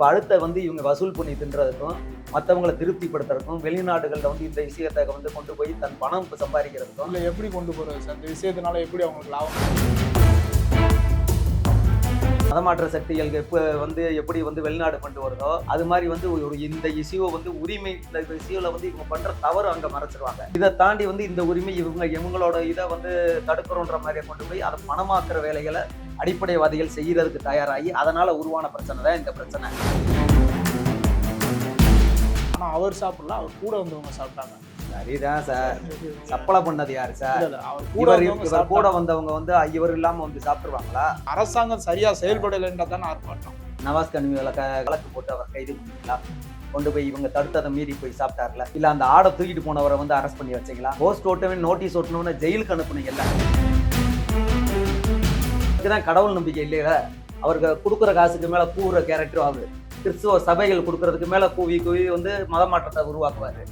இப்போ அழுத்த வந்து இவங்க வசூல் பண்ணி தின்றதுக்கும் மற்றவங்களை திருப்திப்படுத்துறதுக்கும் வெளிநாடுகளில் வந்து இந்த விஷயத்தை வந்து கொண்டு போய் தன் பணம் சம்பாதிக்கிறதுக்கும். இல்லை எப்படி கொண்டு போகிறது சார்? இந்த விஷயத்தினால எப்படி அவங்களுக்கு லாபம்? மதமாற்ற சக்திகளுக்கு இப்போ வந்து எப்படி வந்து வெளிநாடு கொண்டு வருதோ அது மாதிரி வந்து ஒரு இந்த இசியோ வந்து உரிமை இந்த இஷ்யூவில் வந்து இவங்க பண்ணுற தவறு அங்கே மறைச்சிருவாங்க. இதை தாண்டி வந்து இந்த உரிமை இவங்க இவங்களோட இதை வந்து தடுக்கிறோன்ற மாதிரியை கொண்டு போய் அதை பணமாக்குற வேலைகளை அடிப்படைவாதிகள் செய்யறதுக்கு தயாராகி அதனால உருவான பிரச்சனை தான் இந்த பிரச்சனை. ஆனால் அவர் சாப்பிடல அவர் கூட வந்தவங்க சாப்பிட்டாங்க. சரிதான் சார். சப்பளை பண்ணது யாரு சார்? இவர் கூட. வந்தவங்க வந்து இவர் இல்லாம வந்து சாப்பிட்டுருவாங்களா? அரசாங்கம் சரியா செயல்படலைன்றா தானே ஆர்ப்பாட்டம். நவாஸ் கனிமிகளை க கலக்கு போட்டு அவர் கைது பண்ணிங்களா கொண்டு போய் இவங்க தடுத்ததை மீறி போய் சாப்பிட்டார்ல. இல்ல அந்த ஆடை தூக்கிட்டு போனவரை வந்து அரெஸ்ட் பண்ணி வச்சீங்களா? போஸ்ட் ஓட்டவே நோட்டீஸ் ஓட்டணும்னு ஜெயிலுக்கு அனுப்புனீங்கல்ல இதுதான் கடவுள் நம்பிக்கை இல்லையா அவருக்கு கொடுக்குற காசுக்கு மேல கூவுற கேரக்டரும் அவரு கிறிஸ்துவ சபைகள் கொடுக்கறதுக்கு மேல கூவி கூவி வந்து மத மாற்றத்தை உருவாக்குவாரு.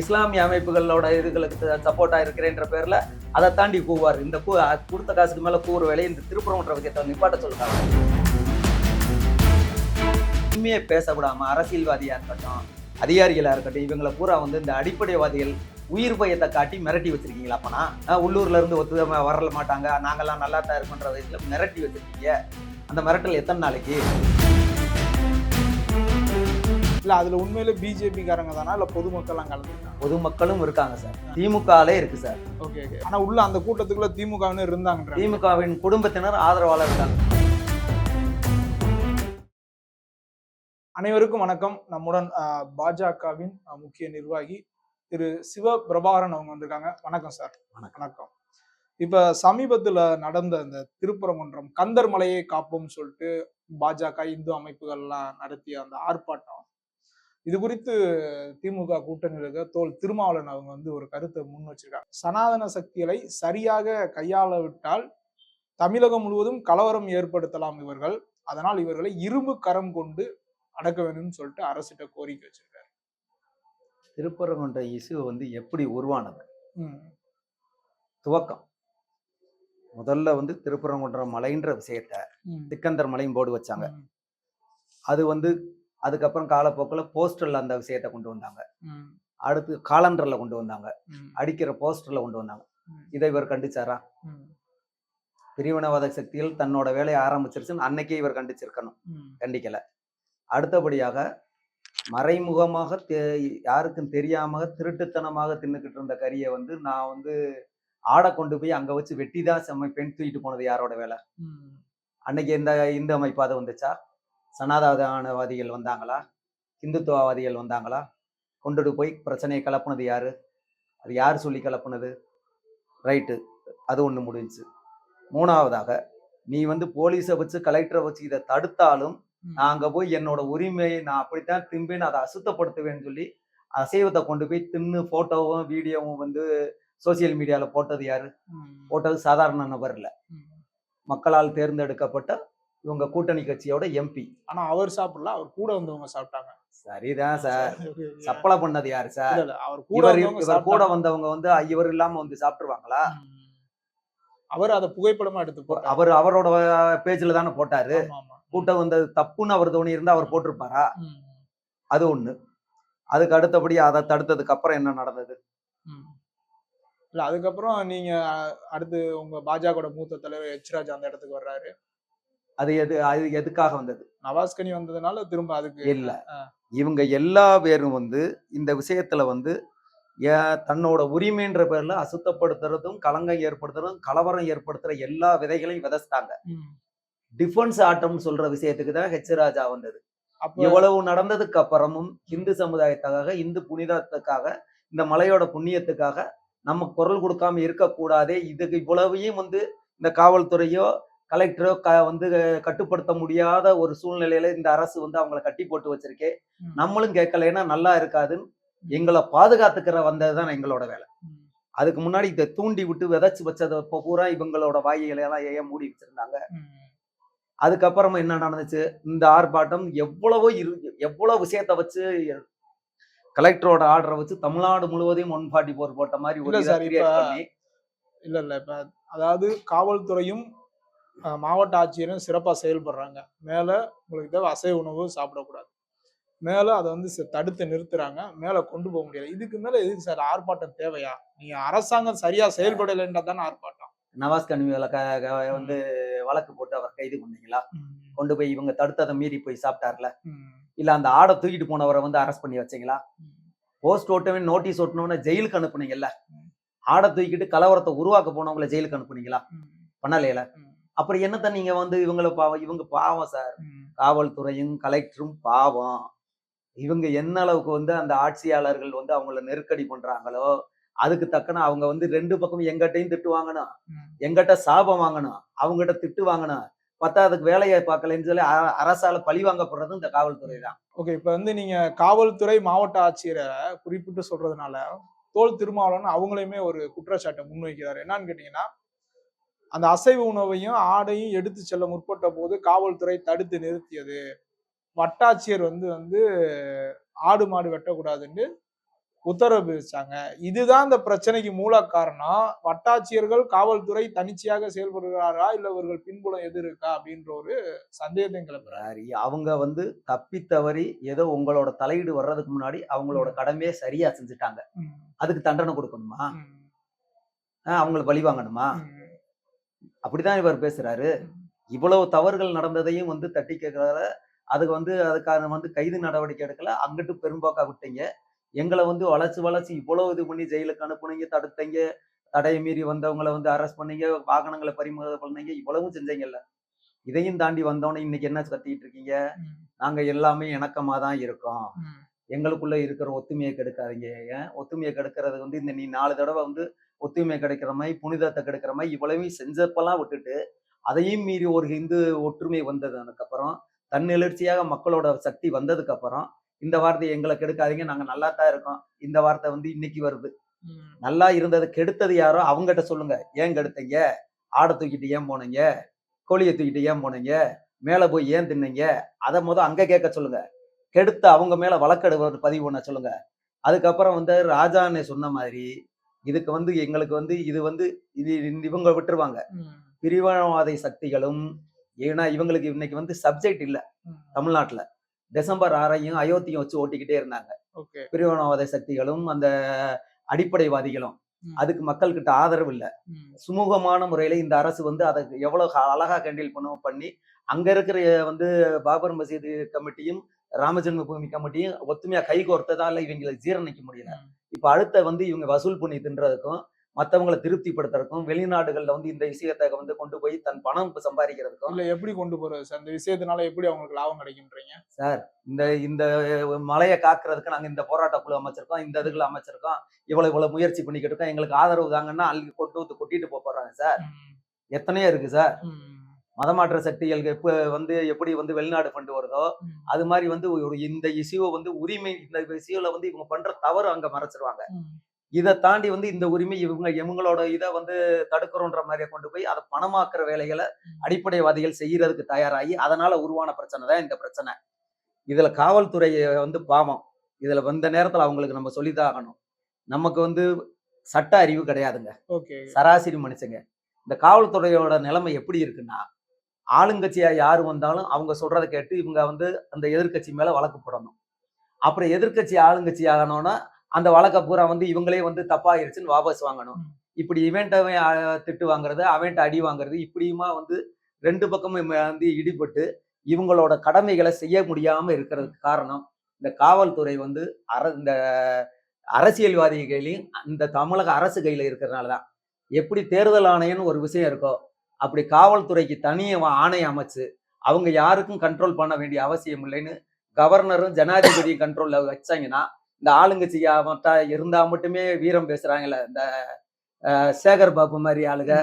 இஸ்லாமிய அமைப்புகளோட இதுகளுக்கு சப்போர்ட்டா இருக்கிறேன்ற பேரில் அதை தாண்டி கூவார். இந்த கூ கொடுத்த காசுக்கு மேலே கூவுற வேலையை இந்த திருப்பரங்குன்ற விஷயத்தை நிப்பாட்ட சொல்கிறாங்க உண்மையை பேசக்கூடாமல் அரசியல்வாதியாக இருக்கட்டும் அதிகாரிகளாக இருக்கட்டும் இவங்களை பூரா வந்து இந்த அடிப்படைவாதிகள் உயிர் பயத்தை காட்டி மிரட்டி வச்சிருக்கீங்களா அப்பனா? உள்ளூர்லேருந்து ஒத்து வரல மாட்டாங்க நாங்கள்லாம் நல்லா தான் இருக்கோன்ற வயசுல மிரட்டி வச்சிருக்கீங்க. அந்த மிரட்டல் எத்தனை நாளைக்கு? இல்ல அதுல உண்மையில பிஜேபி காரங்க தானா? இல்ல பொதுமக்கள்லாம் கலந்துருக்காங்க பொதுமக்களும் இருக்காங்க சார். திமுகலே இருக்கு சார். Okay okay. ஆனா உள்ள அந்த கூட்டத்துக்குள்ள திமுகவினர் இருந்தாங்க திமுகவின் குடும்பத்தினர் ஆதரவாளர் இருக்காங்க. அனைவருக்கும் வணக்கம். நம்முடன் பாஜகவின் முக்கிய நிர்வாகி திரு சிவ பிரபாகரன் அவங்க வந்திருக்காங்க. வணக்கம் சார். வணக்கம். வணக்கம். இப்ப சமீபத்துல நடந்த இந்த திருப்பரங்குன்றம் கந்தர் மலையை காப்போம்னு சொல்லிட்டு பாஜக இந்து அமைப்புகள்லாம் நடத்திய அந்த ஆர்ப்பாட்டம் இது குறித்து திமுக கூட்டணியில் இருக்க தோல் திருமாவளவன் அவங்க வந்து ஒரு கருத்தை முன் வச்சிருக்காங்க. சனாதன சக்திகளை சரியாக கையாள விட்டால் தமிழகம் முழுவதும் கலவரம் ஏற்படுத்தலாம் இவர்கள். அதனால் இவர்களை இரும்பு கரம் கொண்டு அடக்க வேணும்னு சொல்லிட்டு அரசிட்ட கோரிக்கை வச்சிருக்காரு. திருப்பரங்குன்ற இசு வந்து எப்படி உருவானது? துவக்கம். முதல்ல வந்து திருப்பரங்குன்ற மலைன்ற விஷயத்த ம், சிக்கந்தர் மலையும் போர்டு வச்சாங்க. அது வந்து அதுக்கப்புறம் காலப்போக்கில் போஸ்டர்ல அந்த விஷயத்த கொண்டு வந்தாங்க. அடுத்து காலண்டர்ல கொண்டு வந்தாங்க. அடிக்கிற போஸ்டர்ல கொண்டு வந்தாங்க. இதை இவர் கண்டிச்சாரா? பிரிவினவாத சக்திகள் தன்னோட வேலையை ஆரம்பிச்சிருச்சுன்னு அன்னைக்கே இவர் கண்டிச்சிருக்கணும். கண்டிக்கல. அடுத்தபடியாக மறைமுகமாக தெ- யாருக்கும் தெரியாம திருட்டுத்தனமாக தின்னுக்கிட்டு இருந்த கறியை வந்து நான் வந்து ஆடை கொண்டு போய் அங்க வச்சு வெட்டி தான் சமைப்பேன் தூக்கிட்டு போனது யாரோட வேலை? அன்னைக்கு இந்த இந்து அமைப்பாத வந்துச்சா? சனாதானவாதிகள் வந்தாங்களா? இந்துத்துவவாதிகள் வந்தாங்களா? கொண்டுட்டு போய் பிரச்சனையை கலப்புனது யாரு? அது யார் சொல்லி கலப்புனது? ரைட்டு. அது ஒன்று முடிஞ்சுச்சு. மூணாவதாக நீ வந்து போலீஸை வச்சு கலெக்டரை வச்சு இதை தடுத்தாலும் நான் அங்க போய் என்னோட உரிமையை நான் அப்படித்தான் திம்பேன் அதை அசுத்தப்படுத்துவேன்னு சொல்லி அசைவத்தை கொண்டு போய் தின்னு போட்டோவும் வீடியோவும் வந்து சோசியல் மீடியால போட்டது யாரு? போட்டது சாதாரண நபர் இல்ல. மக்களால் தேர்ந்தெடுக்கப்பட்ட இவங்க கூட்டணி கட்சியோட எம்பி ஆனா அவர் சாப்பிடல அவர் கூட வந்தவங்க சாப்பிட்டாங்க. சரிதான் சார் சப்பளை பண்ணது யாரு சார் அவர் கூட இவர் கூட. வந்தவங்க வந்து இவர் இல்லாம வந்து சாப்பிட்டுருவாங்களா. அவர் அதை புகைப்படமா எடுத்து அவர் அவரோட பேஜ்ல தானே போட்டாரு. கூட்டம் வந்தது தப்புன்னு அவர் தோணி இருந்தா அவர் போட்டிருப்பாரா? அது ஒண்ணு. அதுக்கு அடுத்தபடி அதை தடுத்ததுக்கு அப்புறம் என்ன நடந்தது. இல்ல அதுக்கப்புறம் நீங்க அடுத்து உங்க பாஜக மூத்த தலைவர் எச் ராஜா அந்த இடத்துக்கு வர்றாரு. அது எது அது எதுக்காக வந்தது நவாஸ்கனி வந்ததுனால திரும்ப அதுக்கு இல்ல. இவங்க எல்லா பேரும் வந்து இந்த விஷயத்துல வந்து தன்னோட உரிமைன்ற பேர்ல அசுத்தப்படுத்துறதும் களங்கம் ஏற்படுத்துறதும் கலவரம் ஏற்படுத்துற எல்லா விதைகளையும் விதைச்சிட்டாங்க. டிஃபென்ஸ் ஆட்டம் சொல்ற விஷயத்துக்கு தான் ஹெச் ராஜா வந்தது அப்ப இவ்வளவு நடந்ததுக்கு அப்புறமும் இந்து சமுதாயத்துக்காக இந்து புனிதத்துக்காக இந்த மலையோட புண்ணியத்துக்காக நம்ம குரல் கொடுக்காம இருக்கக்கூடாதே இதுக்கு இவ்வளவையும் வந்து இந்த காவல்துறையோ கலெக்டரோ க வந்து கட்டுப்படுத்த முடியாத ஒரு சூழ்நிலையில இந்த அரசு வந்து அவங்கள கட்டி போட்டு வச்சிருக்கே. நம்மளும் கேட்கலைன்னா நல்லா இருக்காதுன்னு எங்களை பாதுகாத்துக்கிற வந்ததுதான் எங்களோட வேலை. அதுக்கு முன்னாடி இதை தூண்டி விட்டு விதைச்சு வச்சதை இப்போ பூரா இவங்களோட வாயிலை எல்லாம் ஏன் மூடி வச்சிருந்தாங்க. அதுக்கப்புறமா என்ன நடந்துச்சு இந்த ஆர்ப்பாட்டம் எவ்வளவோ இரு எவ்வளவு விஷயத்த வச்சு கலெக்டரோட ஆர்டரை வச்சு தமிழ்நாடு முழுவதையும் ஒன் ஃபார்ட்டி ஃபோர் போட்ட மாதிரி ஒரு இல்ல இல்ல இப்ப அதாவது காவல்துறையும் மாவட்ட ஆட்சியரும் சிறப்பா செயல்படுறாங்க. மேல உங்களுக்கு தேவை அசைவ உணவு சாப்பிடக்கூடாது. மேல அதை வந்து தடுத்து நிறுத்துறாங்க. மேல கொண்டு போக முடியாது இதுக்கு மேல எதுக்கு சார் ஆர்ப்பாட்டம் தேவையா? நீங்க அரசாங்கம் சரியா செயல்படலைன்றா தானே ஆர்ப்பாட்டம். நவாஸ் கனிவில க வந்து வழக்கு போட்டு அவர் கைது பண்ணீங்களா? கொண்டு போய் இவங்க தடுத்ததை மீறி போய் சாப்பிட்டார்ல? இல்ல அந்த ஆடை தூக்கிட்டு போனவரை வந்து அரெஸ்ட் பண்ணி வச்சீங்களா. போஸ்ட் ஓட்டவே நோட்டீஸ் ஓட்டணும்னு ஜெயிலுக்கு அனுப்புனீங்கல்ல. ஆடை தூக்கிட்டு கலவரத்தை உருவாக்க போனவங்கள ஜெயிலுக்கு அனுப்புனீங்களா? பண்ணலையில? அப்புறம் என்னத்த நீங்க வந்து இவங்கள பாவம் இவங்க பாவம் சார். காவல்துறையும் கலெக்டரும் பாவம். இவங்க என்ன அளவுக்கு வந்து அந்த ஆட்சியாளர்கள் வந்து அவங்கள நெருக்கடி பண்றாங்களோ அதுக்கு தக்கன அவங்க வந்து ரெண்டு பக்கம் எங்கிட்டையும் திட்டு வாங்கணும். எங்கிட்ட சாபம் வாங்கணும் அவங்ககிட்ட திட்டு வாங்கணும் பத்தாவதுக்கு வேலையை பார்க்கலன்னு சொல்லி அரசால பழி வாங்கப்படுறது இந்த காவல்துறை தான். ஓகே இப்ப வந்து நீங்க காவல்துறை மாவட்ட ஆட்சியரை குறிப்பிட்டு சொல்றதுனால தோல் திருமாவளவன் அவங்களையுமே ஒரு குற்றச்சாட்டை முன்வைக்கிறார். என்னன்னு கேட்டீங்கன்னா அந்த அசைவ உணவையும் ஆடையும் எடுத்து செல்ல முற்பட்ட போது காவல்துறை தடுத்து நிறுத்தியது. வட்டாட்சியர் வந்து வந்து ஆடு மாடு வெட்டக்கூடாதுன்னு உத்தரவு பிரிச்சாங்க. இதுதான் இந்த பிரச்சனைக்கு மூல காரணம். வட்டாட்சியர்கள் காவல்துறை தனிச்சையாக செயல்படுகிறாரா இல்ல இவர்கள் பின்புலம் எது இருக்கா அப்படின்ற ஒரு சந்தேகத்தையும் கிளப்புறாரு சரி அவங்க வந்து தப்பி தவறி ஏதோ உங்களோட தலையீடு வர்றதுக்கு முன்னாடி அவங்களோட கடமையை சரியா செஞ்சுட்டாங்க. அதுக்கு தண்டனை கொடுக்கணுமா? அவங்களுக்கு பழி வாங்கணுமா? அப்படிதான் இவர் பேசுறாரு. இவ்வளவு தவறுகள் நடந்ததையும் வந்து தட்டி கேட்கறதால அதுக்கு வந்து அதுக்கான வந்து கைது நடவடிக்கை எடுக்கல. அங்கிட்டு பெரும்பாக்கா விட்டீங்க. எங்களை வந்து வளைச்சு வளைச்சு இவ்வளவு இது பண்ணி ஜெயிலுக்கு அனுப்புனீங்க தடுத்தீங்க. தடையை மீறி வந்தவங்களை வந்து அரெஸ்ட் பண்ணீங்க வாகனங்களை பறிமுதல் பண்ணீங்க இவ்வளவும் செஞ்சீங்கல்ல. இதையும் தாண்டி வந்தோன்னே இன்னைக்கு என்ன கத்திட்டு இருக்கீங்க? நாங்க எல்லாமே இணக்கமா தான் இருக்கோம். எங்களுக்குள்ள இருக்கிற ஒத்துமையை கெடுக்காதீங்க. ஏன்? ஒத்துமையை கெடுக்கிறது வந்து இந்த நீ நாலு தடவை வந்து ஒத்துமை கிடைக்கிற மாதிரி புனிதத்தை கெடுக்கிற மாதிரி இவ்வளவையும் செஞ்சப்பெல்லாம் விட்டுட்டு அதையும் மீறி ஒரு இந்து ஒற்றுமை வந்ததுக்கு அப்புறம் தன்னெழுச்சியாக மக்களோட சக்தி வந்ததுக்கு அப்புறம் இந்த வார்த்தையை எங்களை கெடுக்காதீங்க நாங்க நல்லா தான் இருக்கோம். இந்த வார்த்தை வந்து இன்னைக்கு வருது. நல்லா இருந்தது கெடுத்தது யாரோ? அவங்ககிட்ட சொல்லுங்க. ஏன் கெடுத்தீங்க? ஆடை தூக்கிட்டு ஏன் போனீங்க? கோழியை தூக்கிட்டு ஏன் போனீங்க? மேல போய் ஏன் தின்னீங்க? அதை முத அங்க கேட்க சொல்லுங்க. கெடுத்து அவங்க மேல வழக்கெடு பதிவு பண்ண சொல்லுங்க. அதுக்கப்புறம் வந்து ராஜான்னு சொன்ன மாதிரி இதுக்கு வந்து எங்களுக்கு வந்து இது வந்து இது இவங்க விட்டுருவாங்க. பிரிவினவாத சக்திகளும் ஏன்னா இவங்களுக்கு இன்னைக்கு வந்து சப்ஜெக்ட் இல்ல. தமிழ்நாட்டுல. டிசம்பர் ஆறையும் அயோத்தியும் வச்சு ஓட்டிக்கிட்டே இருந்தாங்க. பிரிவினவாத சக்திகளும் அந்த அடிப்படைவாதிகளும். அதுக்கு மக்கள்கிட்ட ஆதரவு இல்ல. சுமூகமான முறையில இந்த அரசு வந்து அதை எவ்வளவு அழகா கேண்டில் பண்ணும் பண்ணி அங்க இருக்கிற வந்து பாபர் மசீது கமிட்டியும் ராமஜென்ம பூமி கமிட்டியும் ஒத்துமையா கை கோர்த்ததால இவங்களுக்கு ஜீரணிக்க முடியல. இப்ப அடுத்த வந்து இவங்க வசூல் பண்ணி தின்றதுக்கும் மத்தவங்களை திருப்திப்படுத்துறதுக்கும் வெளிநாடுகள்ல வந்து இந்த விஷயத்தை வந்து கொண்டு போய் தன் பணம் சம்பாதிக்கிறதுக்கும் இல்ல எப்படி கொண்டு போறது? சார் அந்த விஷயத்தினால எப்படி அவங்களுக்கு லாபம் கிடைக்குன்றீங்க சார் இந்த இந்த மலையை காக்குறதுக்கு நாங்க இந்த போராட்ட குழு அமைச்சிருக்கோம் இந்த இதுக்குள்ள அமைச்சிருக்கோம் இவ்வளவு இவ்வளவு முயற்சி பண்ணிக்கிட்டு இருக்கோம். எங்களுக்கு ஆதரவு தாங்கன்னா அள்ளி கொண்டு வந்து கொட்டிட்டு போப் போறாங்க சார். எத்தனையோ இருக்கு சார். மதமாற்ற சக்திகளுக்கு எப்ப வந்து எப்படி வந்து வெளிநாடு ஃபண்டு வருதோ அது மாதிரி வந்து ஒரு இந்த இஷ்யூவை வந்து உரிமை இந்த இஷ்யூல வந்து இவங்க பண்ற தவறு அங்க மறைச்சிருவாங்க. இதை தாண்டி வந்து இந்த உரிமை இவங்க இவங்களோட இதை வந்து தடுக்கிறோன்ற மாதிரியே கொண்டு போய் அதை பணமாக்குற வேலைகளை அடிப்படைவாதிகள் செய்யறதுக்கு தயாராகி அதனால உருவான பிரச்சனை தான் இந்த பிரச்சனை. இதுல காவல்துறை வந்து பாவம். இதுல வந்த நேரத்துல அவங்களுக்கு நம்ம சொல்லிதான் ஆகணும். நமக்கு வந்து சட்ட அறிவு கிடையாதுங்க. சராசரி மனுஷங்க. இந்த காவல்துறையோட நிலைமை எப்படி இருக்குன்னா ஆளுங்கட்சியா யாரு வந்தாலும் அவங்க சொல்றதை கேட்டு இவங்க வந்து அந்த எதிர்க்கட்சி மேல வழக்கு போடணும். அப்புறம் எதிர்க்கட்சி ஆளுங்கட்சி ஆகணும்னா அந்த வழக்கை பூரா வந்து இவங்களே வந்து தப்பாயிருச்சுன்னு வாபஸ் வாங்கணும். இப்படி இவன்ட்ட திட்டு வாங்குறது அவன்ட்ட அடி வாங்குறது இப்படியுமா வந்து ரெண்டு பக்கமும் வந்து இடிபட்டு இவங்களோட கடமைகளை செய்ய முடியாம இருக்கிறதுக்கு காரணம் இந்த காவல்துறை வந்து அர இந்த அரசியல்வாதி கையிலையும் இந்த தமிழக அரசு கையில இருக்கிறதுனால தான் எப்படி தேர்தல் ஆணையம்னு ஒரு விஷயம் இருக்கோ அப்படி காவல்துறைக்கு தனிய ஆணையம் அமைச்சு அவங்க யாருக்கும் கண்ட்ரோல் பண்ண வேண்டிய அவசியம் இல்லைன்னு கவர்னரும் ஜனாதிபதியும் கண்ட்ரோல்ல வச்சாங்கன்னா இந்த ஆளுங்கட்சி மட்டும் இருந்தா மட்டுமே வீரம் பேசுறாங்கல்ல இந்த சேகர் பாபு மாதிரி ஆளுங்க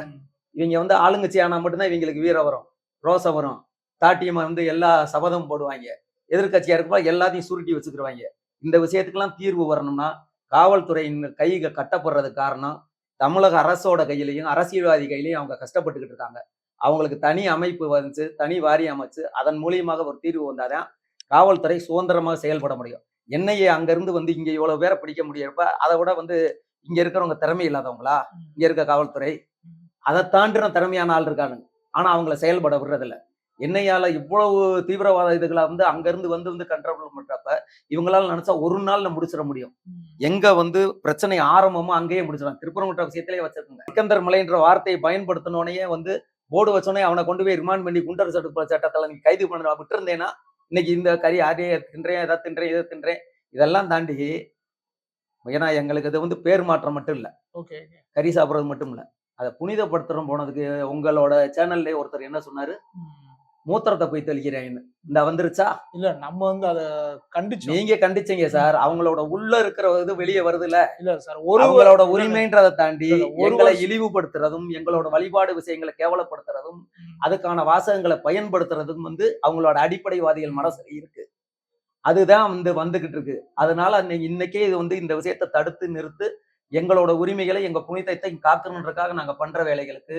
இவங்க வந்து ஆளுங்கட்சி ஆனா மட்டும்தான் இவங்களுக்கு வீரம் வரும் ரோசம் வரும். தாட்டியமா வந்து எல்லா சபதம் போடுவாங்க. எதிர்க்கட்சியா இருக்கும்போது எல்லாத்தையும் சுருட்டி வச்சுக்கிடுவாங்க இந்த விஷயத்துக்கெல்லாம் தீர்வு வரணும்னா காவல்துறையின் கை கட்டப்படுறதுக்கு காரணம் தமிழக அரசோட கையிலையும் அரசியல்வாதி கையிலையும் அவங்க கஷ்டப்பட்டுக்கிட்டு இருக்காங்க. அவங்களுக்கு தனி அமைப்பு வந்துச்சு தனி வாரியம் அமைச்சு அதன் மூலியமாக ஒரு தீர்வு வந்தாதான் காவல்துறை சுதந்திரமாக செயல்பட முடியும். என்னையே அங்கிருந்து வந்து இங்க இவ்வளவு பேரை பிடிக்க முடியறப்ப அதை விட வந்து இங்க இருக்கிறவங்க திறமை இல்லாதவங்களா. இங்க இருக்க காவல்துறை? அதை தாண்டின திறமையான ஆள் இருக்கானுங்க ஆனா அவங்கள செயல்பட விடுறதில்ல. என்னையால இவ்வளவு தீவிரவாத இதுகளை வந்து அங்கிருந்து வந்து வந்து கண்ட்ரோல் பண்றப்ப இவங்களால நினைச்சா ஒரு நாள்ல முடிச்சிட முடியும். எங்க வந்து பிரச்சனை ஆரம்பமோ அங்கேயே முடிச்சிடலாம். திருப்பரங்குன்ற விஷயத்திலே வச்சிருக்காங்க. சிக்கந்தர் மலைன்ற வார்த்தையை பயன்படுத்தினோடனே வந்து போர்டு வச்சோடனே அவனை கொண்டு போய் ரிமாண்ட் பண்ணி குண்டர் சட்ட சட்டத்தில் நீ கைது பண்ண விட்டுருந்தேன்னா இன்னைக்கு இந்த கறி அதே தின்றேன் எதை தின்றேன் இதை தின்றேன். இதெல்லாம் தாண்டி ஏன்னா எங்களுக்கு இது வந்து பேர் மாற்றம் மட்டும் இல்லை. ஓகே கறி சாப்பிட்றது மட்டும் இல்லை. அதை புனிதப்படுத்துறோம் போனதுக்கு உங்களோட சேனல்லே ஒருத்தர் என்ன சொன்னாரு? மூத்திரத்தை போய் தெளிக்கிறேன்னு இந்த வந்துருச்சா? இல்ல நம்ம வந்து அத கண்டிச்சோம். நீங்க கண்டிச்சீங்க சார். அவங்களோட உள்ள இருக்கிற இது வெளியே வருதுல்ல. இல்ல சார் ஒரு அவங்களோட உரிமைன்றதை தாண்டி இல்ல, எங்களை இழிவுபடுத்துறதும் எங்களோட வழிபாடு விஷயங்களை கேவலப்படுத்துறதும். அதுக்கான வாசகங்களை பயன்படுத்துறதும் வந்து அவங்களோட அடிப்படைவாதிகள் மனசுல இருக்கு. அதுதான் வந்து வந்துகிட்டு இருக்கு. அதனால இன்னைக்கே இது வந்து இந்த விஷயத்தை தடுத்து நிறுத்து எங்களோட உரிமைகளை எங்க புனிதத்தை காக்கணுன்றதுக்காக நாங்க பண்ற வேலைகளுக்கு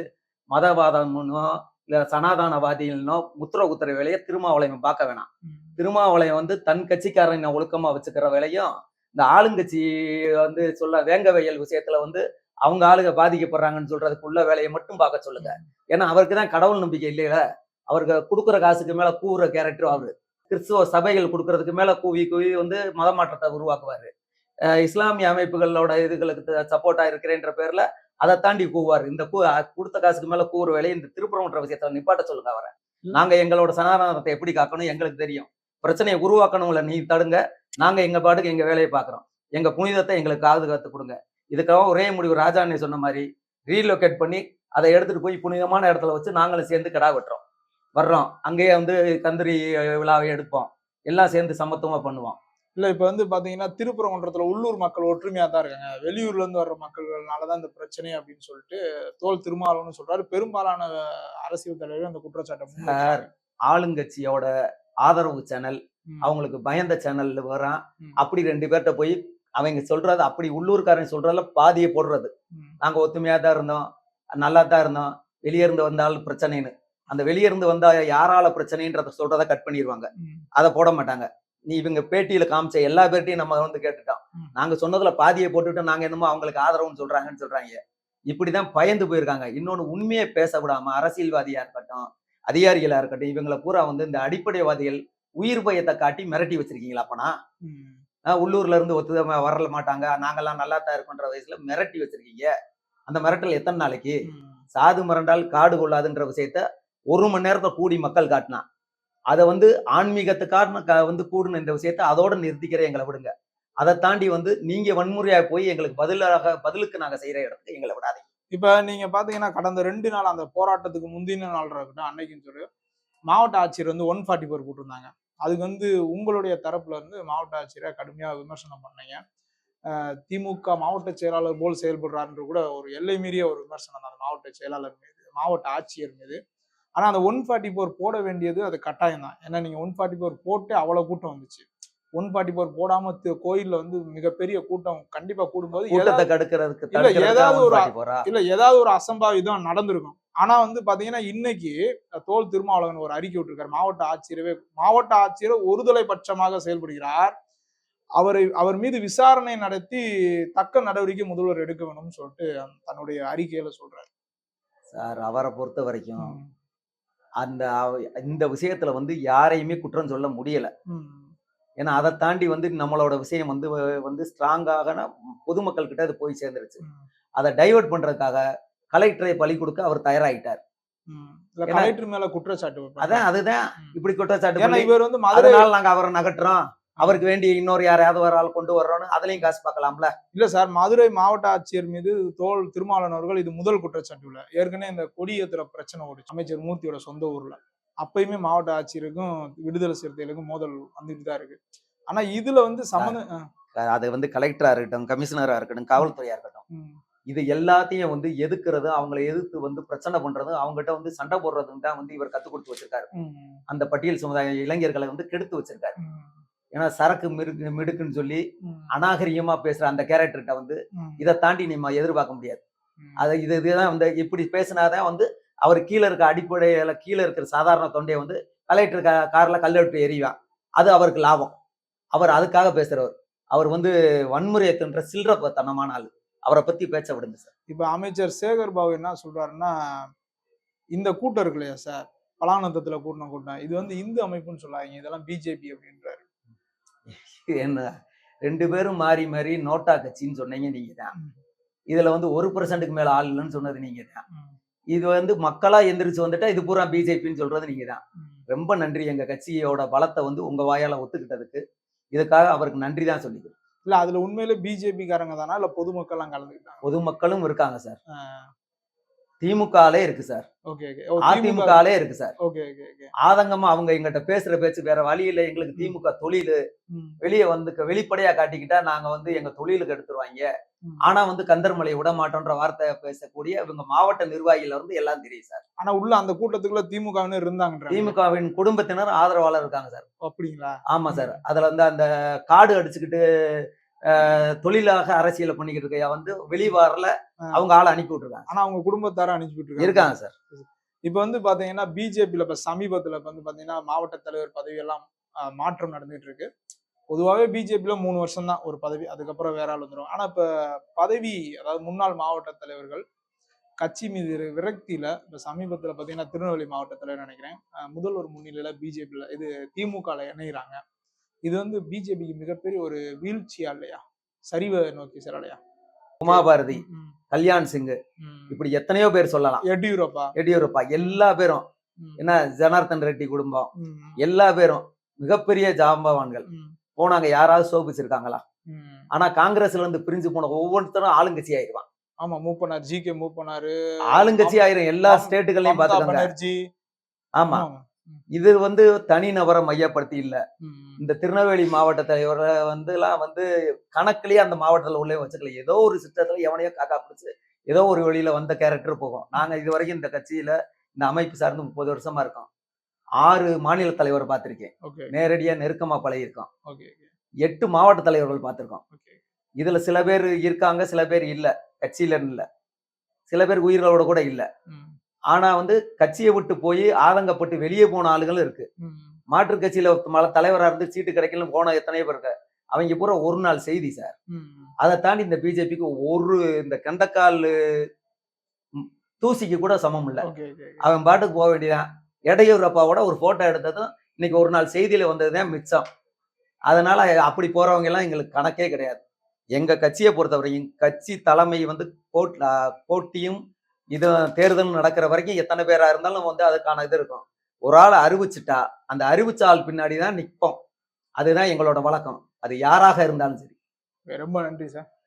மதவாதம்னோ இல்ல சனாதானவாதிகள்னோ முத்திர குத்துற வேலையை திருமாவளையம் பார்க்க வேணாம். திருமாவளையம் வந்து தன் கட்சிக்காரனை ஒழுக்கமா வச்சுக்கிற வேலையும் இந்த ஆளுங்கட்சி வந்து சொல்ல வேங்கவயல் விஷயத்துல வந்து அவங்க ஆளுங்க பாதிக்கப்படுறாங்கன்னு சொல்றதுக்குள்ள வேலையை மட்டும் பார்க்க சொல்லுங்க. ஏன்னா அவருக்கு தான் கடவுள் நம்பிக்கை இல்லையில? அவருக்கு கொடுக்குற காசுக்கு மேல கூவுற கேரக்டர் அவரு. கிறிஸ்துவ சபைகள் கொடுக்கறதுக்கு மேல கூவி கூவி வந்து மத மாற்றத்தை உருவாக்குவாரு இஸ்லாமிய அமைப்புகளோட இதுகளுக்கு சப்போர்ட்டா இருக்கிறேன்ற பேர்ல அதை தாண்டி கூவாரு. இந்த கூ கொடுத்த காசுக்கு மேல கூவுற வேலையை இந்த திருப்பரங்குன்ற விஷயத்துல நிப்பாட்ட சொல்லுங்க அவரை. நாங்க எங்களோட சனாதனத்தை எப்படி காக்கணும் எங்களுக்கு தெரியும். பிரச்சனையை உருவாக்கணும்ல நீ தடுங்க. நாங்க எங்க பாட்டுக்கு எங்க வேலையை பார்க்கறோம். எங்க புனிதத்தை எங்களுக்கு பாதுகாத்து கொடுங்க. இதுக்காக ஒரே முடிவு ராஜா அண்ணே சொன்ன மாதிரி ரீலொகேட் பண்ணி அதை எடுத்துட்டு போய் புனிதமான இடத்துல வச்சு நாங்களும் சேர்ந்து கிடா வெட்டுறோம். வர்றோம். அங்கேயே வந்து கந்தரி விழாவை எடுப்போம். எல்லாம் சேர்ந்து சமத்துவமா பண்ணுவோம். இல்ல இப்ப வந்து பாத்தீங்கன்னா திருப்பரங்குன்றத்துல உள்ளூர் மக்கள் ஒற்றுமையா தான் இருக்காங்க. வெளியூர்ல இருந்து வர்ற மக்கள்னாலதான் இந்த பிரச்சனை அப்படின்னு சொல்லிட்டு தோல் திருமாவளவன் சொல்றாரு. பெரும்பாலான அரசியல் தலைவர்கள் அந்த குற்றச்சாட்டை ஆளுங்கட்சியோட ஆதரவு சேனல். அவங்களுக்கு பயந்த சேனல்ல வரான். அப்படி ரெண்டு பேர்கிட்ட போய் அவங்க சொல்றது அப்படி உள்ளூர்காரன் சொல்றதுல பாதியை போடுறது. நாங்க ஒத்துமையா தான் இருந்தோம் நல்லா தான் இருந்தோம். வெளியே இருந்து வந்தாலும் பிரச்சனைன்னு. அந்த வெளியே இருந்து வந்தா யாரால பிரச்சனைன்றத சொல்றத கட் பண்ணிடுவாங்க. அதை போட மாட்டாங்க. நீ இவங்க பேட்டியில காமிச்ச எல்லா பேர்ட்டையும் நம்ம வந்து கேட்டுட்டோம். நாங்க சொன்னதுல பாதியை போட்டுட்டு நாங்க என்னமோ அவங்களுக்கு ஆதரவுன்னு சொல்றாங்கன்னு சொல்றாங்க. இப்படிதான் பயந்து போயிருக்காங்க. இன்னொன்னு உண்மையை பேச விடாம அரசியல்வாதியா இருக்கட்டும் அதிகாரிகளா இருக்கட்டும் இவங்களை பூரா வந்து இந்த அடிப்படைவாதிகள் உயிர் பயத்தை காட்டி மிரட்டி வச்சிருக்கீங்களா அப்பனா? உள்ளூர்ல இருந்து ஒத்துதமா வரல மாட்டாங்க. நாங்கெல்லாம் நல்லா தான் இருக்கோன்ற வயசுல மிரட்டி வச்சிருக்கீங்க. அந்த மிரட்டல் எத்தனை நாளைக்கு. சாது மிரண்டால் காடு கொள்ளாதுன்ற விஷயத்த ஒரு மணி நேரத்தை கூடி மக்கள் காட்டினா. அதை வந்து ஆன்மீகத்துக்கான க- வந்து கூடுன இந்த விஷயத்த அதோட நிறுத்திக்கிற எங்களை விடுங்க. அதை தாண்டி வந்து நீங்க வன்முறையாக போய் எங்களுக்கு பதிலாக பதிலுக்கு நாங்க செய்யற இடத்துக்கு எங்களை விடாதீங்க. இப்ப நீங்க பாத்தீங்கன்னா கடந்த ரெண்டு நாள் அந்த போராட்டத்துக்கு முந்தின நாள் இருக்கட்டும் அன்னைக்குன்னு சொல்லி மாவட்ட ஆட்சியர் வந்து ஒன் ஃபார்ட்டி ஃபோர் போட்டிருந்தாங்க. அதுக்கு வந்து உங்களுடைய தரப்புல இருந்து மாவட்ட ஆட்சியரை கடுமையா விமர்சனம் பண்ணீங்க. திமுக மாவட்ட செயலாளர் போல் செயல்படுறாருன்ற கூட ஒரு எல்லை மீறிய ஒரு விமர்சனம் தான் மாவட்ட செயலாளர் மீது மாவட்ட ஆட்சியர் மீது. ஆனா அந்த ஒன் ஃபார்ட்டி ஃபோர் போட வேண்டியது அது கட்டாயம் தான். ஏன்னா நீங்க ஒன் ஃபார்ட்டி ஃபோர் போட்டு அவ்வளவு கூட்டம் வந்துச்சு. ஒன் ஃபார்ட்டி ஃபோர் போடாம கோயில்ல வந்து மிகப்பெரிய கூட்டம் கண்டிப்பா கூடும்போது கூட்டத்தை கடுக்கிறதுக்கு இல்ல, தடுக்கிறதுக்கு ஏதாவது ஒரு இல்ல ஏதாவது ஒரு அசம்பாவிதம் நடந்திருக்கும். ஆனா வந்து பாத்தீங்கன்னா இன்னைக்கு தோல் திருமாவளவன் ஒரு அறிக்கை விட்டிருக்காரு. மாவட்ட ஆட்சியரவே மாவட்ட ஆட்சியர் ஒருதலை பட்சமாக செயல்படுகிறார். அவரை அவர் மீது விசாரணை நடத்தி தக்க நடவடிக்கை முதல்வர் எடுக்க வேணும்னு சொல்லிட்டு தன்னுடைய அறிக்கையில சொல்றாரு. சார் அவரை பொறுத்த வரைக்கும். அந்த இந்த விஷயத்துல வந்து யாரையுமே குற்றம் சொல்ல முடியல. ஏன்னா அதை தாண்டி வந்து நம்மளோட விஷயம் வந்து வந்து ஸ்ட்ராங்காக பொதுமக்கள் கிட்ட அது போய் சேர்ந்துருச்சு. அதை டைவர்ட் பண்றதுக்காக கலெக்டரை பலி கொடுக்க அவர் ஏன்னா- கலெக்டர் மேல குற்றச்சாட்டு. அதான் அதுதான். இப்படி குற்றச்சாட்டு இவர் வந்து நாங்க அவரை நகட்டுறோம் அவருக்கு வேண்டி இன்னொரு யாரையாவது ஒரு ஆள் கொண்டு வர்றோம்னு அதுலயும் காசு பார்க்கலாம்ல? இல்ல சார் மதுரை மாவட்ட ஆட்சியர் மீது தோல் திருமாவளவன் அவர்கள் இது முதல் குற்றச்சாட்டு இல்ல ஏற்கனவே இந்த கொடியேத்துற பிரச்சனை ஓடிச்சு. அமைச்சர் மூர்த்தியோட சொந்த ஊர்ல. அப்பயுமே மாவட்ட ஆட்சியருக்கும் விடுதலை சிறுத்தைகளுக்கும் மோதல் வந்துட்டு தான் இருக்கு. ஆனா இதுல வந்து சம்மந்தம் ஆ, அது வந்து கலெக்டரா இருக்கட்டும் கமிஷனரா இருக்கட்டும் காவல்துறையா இருக்கட்டும் இது எல்லாத்தையும் வந்து எதுக்குறது அவங்களை எதிர்த்து வந்து பிரச்சனை பண்றது அவங்ககிட்ட வந்து சண்டை போடுறதுன்னு தான் வந்து இவர் கத்து கொடுத்து வச்சிருக்காரு. அந்த பட்டியல் சமுதாய இளைஞர்களை வந்து கெடுத்து வச்சிருக்காரு. ஏன்னா சரக்கு மிருக்கு மிடுக்குன்னு சொல்லி அநாகரிகமா பேசுற அந்த கேரக்டர்கிட்ட வந்து இதை தாண்டி நம்ம எதிர்பார்க்க முடியாது. அது இது இதுதான் வந்து இப்படி பேசினாதான் வந்து அவர் கீழே இருக்க அடிப்படையில கீழே இருக்கிற சாதாரண தொண்டையை வந்து கலெக்டர் கார்ல கல்லெடுத்து எறிவான். அது அவருக்கு லாபம். அவர் அதுக்காக பேசுறவர். அவர் வந்து வன்முறையை தின்ற சில்லற தனமான ஆள். அவரை பத்தி பேச்ச விடுங்க சார். இப்ப அமைச்சர் சேகர் பாபு என்ன சொல்றாருன்னா இந்த கூட்டம் இருக்கு இல்லையா சார்? பலானந்தத்துல கூட்டின கூட்டம். இது வந்து இந்து அமைப்புன்னு சொல்லாதீங்க. இதெல்லாம் பிஜேபி அப்படின்றாரு. என்ன? ரெண்டு பேரும் மாறி மாறி நோட்டா கட்சின்னு சொன்னீங்க நீங்க தான். இதுல வந்து ஒரு பர்சன்ட்டுக்கு மேல ஆள் இல்லைன்னு சொன்னது நீங்க தான். இது வந்து மக்களா எந்திரிச்சு வந்துட்டா இது பூரா பிஜேபின்னு சொல்றது நீங்க தான். ரொம்ப நன்றி. எங்க கட்சியோட பலத்தை வந்து உங்க வாயால ஒத்துக்கிட்டதுக்கு. இதுக்காக அவருக்கு நன்றி தான் சொல்லிக்கிறேன் இல்ல அதுல உண்மையிலே பிஜேபி காரங்க தானா? இல்ல பொதுமக்கள்லாம் கலந்துக்கிட்டாங்க பொதுமக்களும் இருக்காங்க சார். திமுகலே இருக்கு சார். Okay okay. அதிமுகலே இருக்கு சார். Okay okay okay. ஆதங்கமா அவங்க எங்கிட்ட பேசுற பேச்சு வேற வழி இல்ல. எங்களுக்கு திமுக தொழில். வெளியே வந்து வெளிப்படையா காட்டிக்கிட்டா நாங்க வந்து எங்க தொழிலுக்கு எடுத்துருவாங்க. ஆனா வந்து கந்தர்மலை விட மாட்டோன்ற வார்த்தை பேசக்கூடிய இவங்க மாவட்ட நிர்வாகிகள் இருந்து எல்லாம் தெரியும் சார். ஆனா உள்ள அந்த கூட்டத்துக்குள்ள திமுகவினர் இருந்தாங்கன்றாங்க. திமுகவின் குடும்பத்தினர் ஆதரவாளர் இருக்காங்க சார். அப்படிங்களா? ஆமா சார். அதுல வந்து அந்த காடு அடிச்சுக்கிட்டு தொழிலாக அரசியல பண்ணிக்கிட்டு இருக்கையா வந்து வெளிய வரல ஆ. அவங்க ஆளை அனுப்பி விட்டுருக்காங்க. ஆனா அவங்க குடும்பத்தார அனுப்பிட்டு இருக்காங்க இருக்காங்க சார். இப்ப வந்து பாத்தீங்கன்னா பிஜேபியில இப்ப சமீபத்துல இப்ப வந்து பாத்தீங்கன்னா மாவட்ட தலைவர் பதவி எல்லாம் ஆஹ், மாற்றம் நடந்துட்டு இருக்கு பொதுவாகவே பிஜேபியில மூணு வருஷம் தான் ஒரு பதவி அதுக்கப்புறம் வேற ஆள் வந்துடும் ஆனா இப்ப பதவி அதாவது முன்னாள் மாவட்ட தலைவர்கள் கட்சி மீது விரக்தியில இப்ப சமீபத்துல பாத்தீங்கன்னா திருநெல்வேலி மாவட்ட தலைவர் நினைக்கிறேன் முதல்வர் முன்னிலையில பிஜேபியில இது திமுகல இணைகிறாங்க இது வந்து பிஜேபிக்கு மிகப்பெரிய ஒரு வீழ்ச்சியா இல்லையா? சரிவை நோக்கி செல்லலையா? உமாபாரதி கல்யாண் சிங். இப்படி எத்தனையோ பேர் சொல்லலாம். எடியூரப்பா. எடியூரப்பா எல்லா பேரும். என்ன ஜனார்தன் ரெட்டி குடும்பம். எல்லா பேரும். மிகப்பெரிய ஜாம்பவான்கள். போனாங்க யாராவது சோபிச்சிருக்காங்களா. ஆனா காங்கிரஸ்ல இருந்து பிரிஞ்சு போன ஒவ்வொருத்தரும் ஆளுங்கட்சி ஆயிருவான் ஆமா மூவ் பண்ணாரு ஜி கே மூவ் பண்ணாரு ஆளுங்கட்சி ஆயிரும். எல்லா ஸ்டேட்டுகளையும் பாத்துக்கோங்க ஆமா. இது வந்து தனிநபரை மையப்படுத்தி இல்ல. இந்த திருநெல்வேலி மாவட்ட தலைவரை வந்து எல்லாம் வந்து கணக்குலயே அந்த மாவட்டத்துல உள்ளே வச்சுக்கல. ஏதோ ஒரு சிஸ்டத்துல எவனையோ காக்கா பிடிச்சு ஏதோ ஒரு வழியில வந்த கேரக்டர் போகும். நாங்க இது வரைக்கும் இந்த கட்சியில இந்த அமைப்பு சார்ந்து முப்பது வருஷமா இருக்கோம். ஆறு மாநில தலைவர் பார்த்திருக்கேன். நேரடியா நெருக்கமா ஓகே, எட்டு மாவட்ட தலைவர்கள் பார்த்திருக்கோம். இதுல சில பேர் இருக்காங்க சில பேர் இல்ல. கட்சியில இல்ல. சில பேர் உயிர்களோட கூட இல்ல. ஆனா வந்து கட்சியை விட்டு போய் ஆதங்கப்பட்டு வெளியே போன ஆளுகளும் இருக்கு. ம், மாற்றுக் கட்சியில மல தலைவரா இருந்து சீட்டு கிடைக்கலன்னு போன எத்தனையோ பேர் இருக்கு அவங்க பூரா ஒரு நாள் செய்தி சார். அதை தாண்டி இந்த பிஜேபிக்கு ஒரு இந்த கண்டக்கால் ம், தூசிக்கு கூட சமம் இல்ல. அவன் பாட்டுக்கு போக வேண்டியதான். எடையூரப்பாவோட ஒரு போட்டோ எடுத்ததும் இன்னைக்கு ஒரு நாள் செய்தியில வந்ததுதான் மிச்சம். அதனால அப்படி போறவங்க எல்லாம் எங்களுக்கு கணக்கே கிடையாது. எங்க கட்சியை பொறுத்தவரையும் கட்சி தலைமை வந்து ஆ, போட்டியும் இது தேர்தல் நடக்கிற வரைக்கும் எத்தனை பேரா இருந்தாலும் வந்து அதுக்கான இது இருக்கும். ஒரு ஆள் அறிவிச்சிட்டா அந்த அறிவிச்ச ஆள் பின்னாடி தான் நிற்போம். அதுதான் எங்களோட வழக்கம். அது யாராக இருந்தாலும் சரி. ரொம்ப நன்றி சார்.